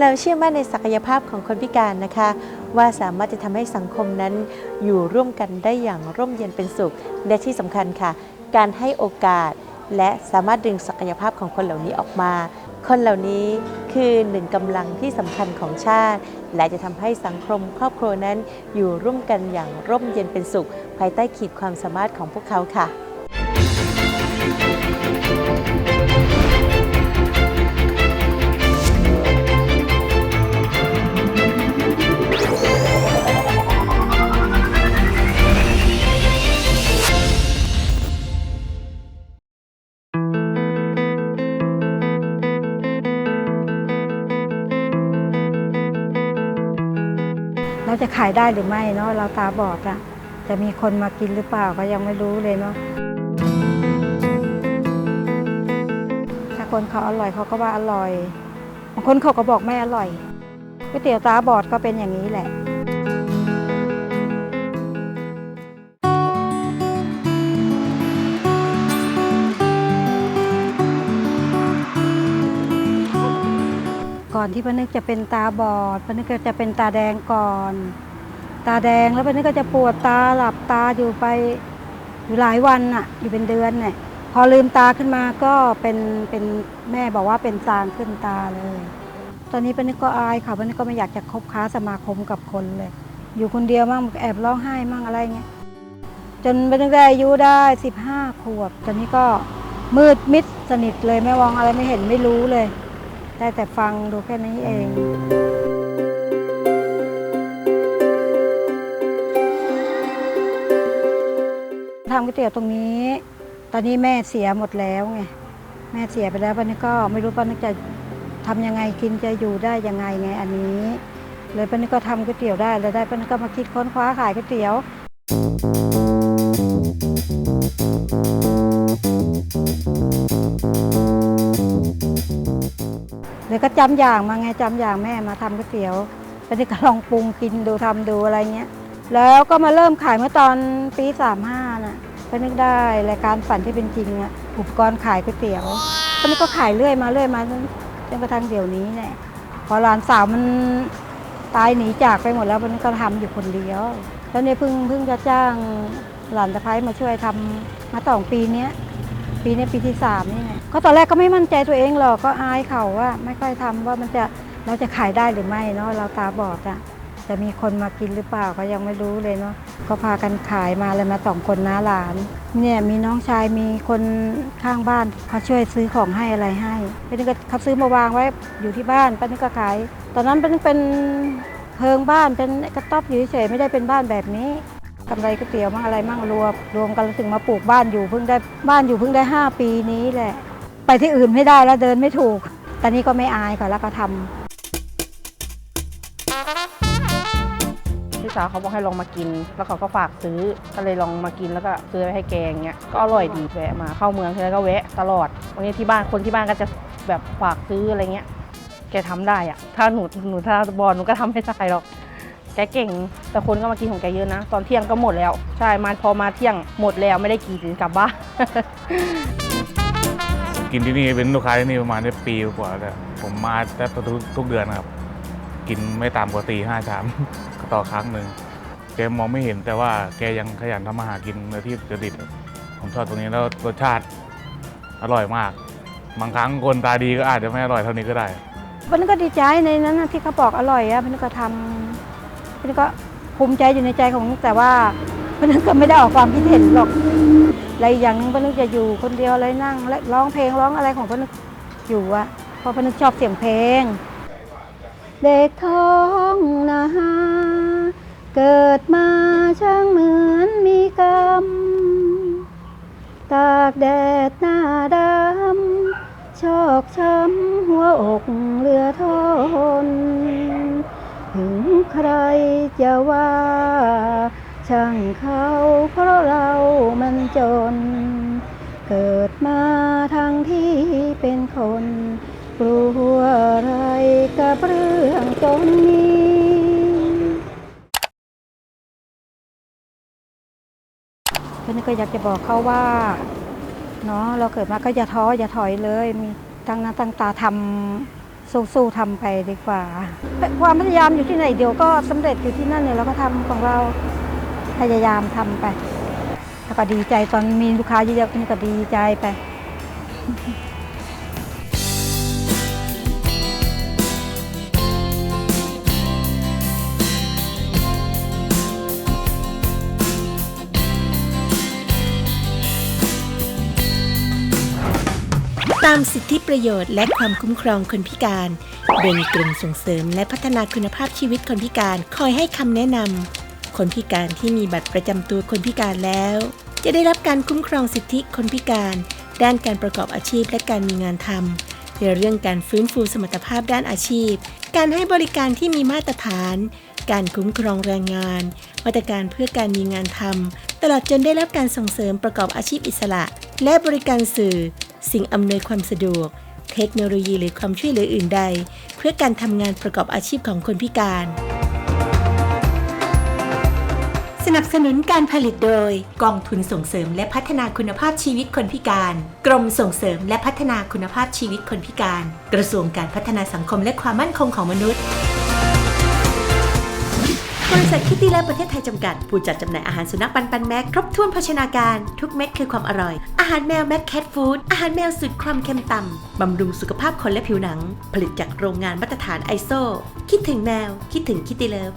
เราเชื่อมั่นในศักยภาพของคนพิการนะคะ ว่าสามารถจะทำให้สังคมนั้นอยู่ร่วมกันได้อย่างร่มเย็นเป็นสุข และที่สำคัญค่ะ การให้โอกาส และสามารถดึงศักยภาพของคนเหล่านี้ออกมา คนเหล่านี้คือหนึ่งกำลังที่สำคัญของชาติ และจะทำให้สังคมครอบครัวนั้นอยู่ร่วมกันอย่างร่มเย็นเป็นสุข ภายใต้ขีดความสามารถของพวกเขาค่ะ เราจะขายได้หรือไม่เนาะเราตาบอดอะจะมีคนมากินหรือเปล่าก็ยังไม่รู้เลยเนาะถ้าคนเขาอร่อยเขาก็ว่าอร่อยบางคนเขาก็บอกไม่อร่อยก๋วยเตี๋ยวตาบอดก็เป็นอย่างนี้แหละ ก่อนที่ป้านึกจะเป็นตาบอดป้านึกก็จะเป็นตาแดงก่อน ตาแดงแล้วป้านึกก็จะปวดตาหลับตาอยู่ไปอยู่หลายวันน่ะอยู่เป็นเดือนเนี่ยพอลืมตาขึ้นมาก็เป็นเป็นแม่บอกว่าเป็นจางขึ้นตาเลย ตอนนี้ป้านึกก็อายค่ะป้านึกก็ไม่อยากจะคบค้าสมาคมกับคนเลย อยู่คนเดียวมั่งแอบร้องไห้มั่งอะไรเงี้ยจนป้านึกได้อายุได้สิบห้าขวบ ตอนนี้ก็มืดมิดสนิทเลยไม่มองอะไรไม่เห็นไม่รู้เลย ได้แต่ฟังดูแค่นี้เองทำก๋วยเตี๋ยวตรงนี้ ตอนนี้แม่เสียหมดแล้วไง แม่เสียไปแล้วป้านี่ก็ไม่รู้ป้านี่จะทำยังไงกินจะอยู่ได้ยังไงไงอันนี้ เลยป้านี่ก็ทำก๋วยเตี๋ยวได้แล้วได้ป้านี่ก็มาคิดค้นคว้าขายก๋วยเตี๋ยว เลยก็จำอย่างมาไงจำอย่างแม่มาทำก๋วยเตี๋ยวป้านี่ก็ลองปรุงกินดูทำดูอะไรเงี้ย แล้วก็มาเริ่มขายเมื่อตอนปี 35น่ะก็นึกได้รายการฝันที่เป็นจริงอะอุปกรณ์ขายก๋วยเตี๋ยวก็นึกก็ขายเรื่อยมาเรื่อยมาจนกระทั่งเดี๋ยวนี้เนี่ยพอหลานสาวมันตายหนีจากไปหมดแล้วมันก็ทำอยู่คนเดียว แล้วเนี่ยเพิ่งเพิ่งจะจ้างหลานสะพ้ายมาช่วยทำมาสองปีเนี้ย ปีนี้ปีที่สามนี่ไงก็ตอนแรกก็ไม่มั่นใจตัวเองหรอกก็อายเขาว่า ไม่ค่อยทำว่ามันจะเราจะขายได้หรือไม่เนาะเราตาบอดอะจะมีคนมากินหรือเปล่าก็ยังไม่รู้เลยเนาะก็พากันขายมาเลยมาสองคนน้าหลาน เนี่ยมีน้องชายมีคนข้างบ้านเขาช่วยซื้อของให้อะไรให้ป้านึกก็เขาซื้อมาวางไว้อยู่ที่บ้านป้านึกก็ขาย ตอนนั้นป้านึกเป็นเพิงบ้านเป็นกระต๊อบอยู่เฉยไม่ได้เป็นบ้านแบบนี้ กำไรก๋วยเตี๋ยวมั่งอะไรมั่งรวมรวมกันแล้วถึงมาปลูกบ้านอยู่เพิ่งได้บ้านอยู่เพิ่งได้ 5 ปีนี้แหละ ไปที่อื่นไม่ได้แล้วเดินไม่ถูก ตอนนี้ก็ไม่อายค่ะแล้วก็ทำพี่สาวเขาบอกให้ลองมากิน แล้วเขาก็ฝากซื้อ ก็เลยลองมากินแล้วก็ซื้อไปให้แกงเงี้ย ก็อร่อยดีแวะมาเข้าเมืองทีไรก็แวะตลอดวันนี้ที่บ้านคนที่บ้านก็จะแบบฝากซื้ออะไรเงี้ย แกทำได้อะถ้าหนูหนูถ้าบอลหนูก็ทำไม่ได้หรอก แกเก่ง แต่คนก็มากินของแกเยอะนะ ตอนเที่ยงก็หมดแล้ว ใช่มาพอมาเที่ยงหมดแล้วไม่ได้กินกลับบ้านกินที่นี่เป็นลูกค้าที่นี่ประมาณได้ปีกว่าแล้วผมมาแทบจะทุกทุกเดือนนะครับ กินไม่ต่ำกว่าตีห้าชามต่อครั้งหนึ่งแกมองไม่เห็นแต่ว่าแกยังขยันทำมาหากินในที่จดิตผมชอบตรงนี้แล้วรสชาติอร่อยมาก บางครั้งคนตาดีก็อาจจะไม่อร่อยเท่านี้ก็ได้มันก็ดีใจในนั้นน่ะที่เขาบอกอร่อยอะมันก็ทำ มันก็ภูมิใจอยู่ในใจของนึกแต่ว่ามันก็ไม่ได้ออกความคิดเห็นหรอกอะไรอย่างหนึงมันนึกจะอยู่คนเดียวอะไรนั่งและร้องเพลงร้องอะไรของพนึกอยู่อะเพราะพนึกชอบเสียงเพลง เด็กท้องนาเกิดมาช่างเหมือนมีกรรม ตากแดดหน้าดำชอกช้ำหัวอกเรือทน ถึงใครจะว่า ช่างเขาเพราะเรามันจน เกิดมาทั้งที่เป็นคน กลัวอะไรกับเรื่องจนนี้เพราะฉะนั้นก็อยากจะบอกเขาว่าเนาะเราเกิดมาก็อย่าท้ออย่าถอยเลย มีตั้งหน้าตั้งตาทำ สู้ๆทำไปดีกว่า ความพยายามอยู่ที่ไหนเดี๋ยวก็สำเร็จอยู่ที่นั่นเนี่ยเราก็ทำของเราพยายามทำไปแล้วก็ดีใจตอนมีลูกค้าเยอะๆก็ดีใจไป ตามสิทธิประโยชน์และความคุ้มครองคนพิการ โดยมีกลุ่มส่งเสริมและพัฒนาคุณภาพชีวิตคนพิการคอยให้คำแนะนำคนพิการที่มีบัตรประจำตัวคนพิการแล้ว จะได้รับการคุ้มครองสิทธิคนพิการ ด้านการประกอบอาชีพและการมีงานทำในเรื่องการฟื้นฟูสมรรถภาพด้านอาชีพ การให้บริการที่มีมาตรฐาน การคุ้มครองแรงงาน มาตรการเพื่อการมีงานทำตลอดจนได้รับการส่งเสริมประกอบอาชีพอิสระ และบริการสื่อ สิ่งอำนวยความสะดวก เทคโนโลยีหรือความช่วยเหลืออื่นใด เพื่อการทำงานประกอบอาชีพของคนพิการ สนับสนุนการผลิตโดย กองทุนส่งเสริมและพัฒนาคุณภาพชีวิตคนพิการ กรมส่งเสริมและพัฒนาคุณภาพชีวิตคนพิการ กระทรวงการพัฒนาสังคมและความมั่นคงของมนุษย์ บริษัทคิตตี้และประเทศไทยจำกัด ผู้จัดจำหน่ายอาหารสุนัขปันปันแม็กครบถ้วนภาชนาการ ทุกเม็ดคือความอร่อย อาหารแมวแม็กแคทฟู้ดอาหารแมวสุดความเค็มต่ำบำรุงสุขภาพคนและผิวหนัง ผลิตจากโรงงานมาตรฐานไอโซคิดถึงแมว คิดถึงคิตตี้เลิฟ